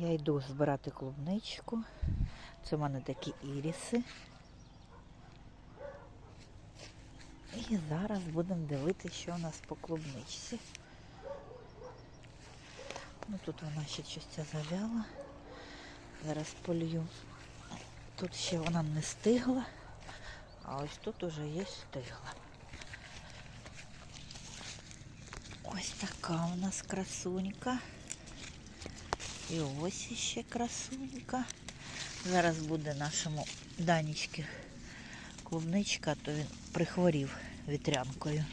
Я йду збирати клубничку. Це в мене такі іріси. І зараз будемо дивитися, що у нас по клубничці. Ну тут вона ще щось завяла. Зараз полью. Тут ще вона не стигла, а ось тут уже є стигла. Ось така у нас красунька. І ось іще красунька. Зараз буде нашому Данічки клубничка, то він прихворів вітрянкою.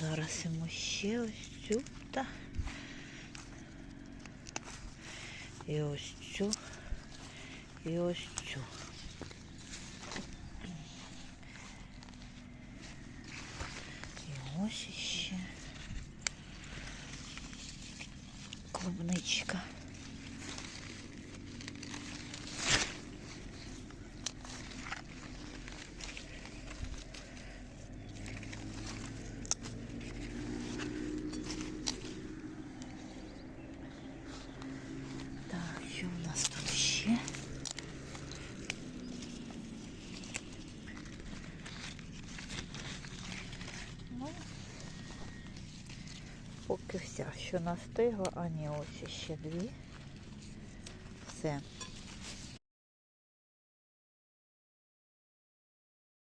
Зараз йому ще ось цю та і ось цю, і ось цю. І ось клубничка. Так, що в нас тут ще? Поки вся, що настигла, а ні, ось ще дві. Все.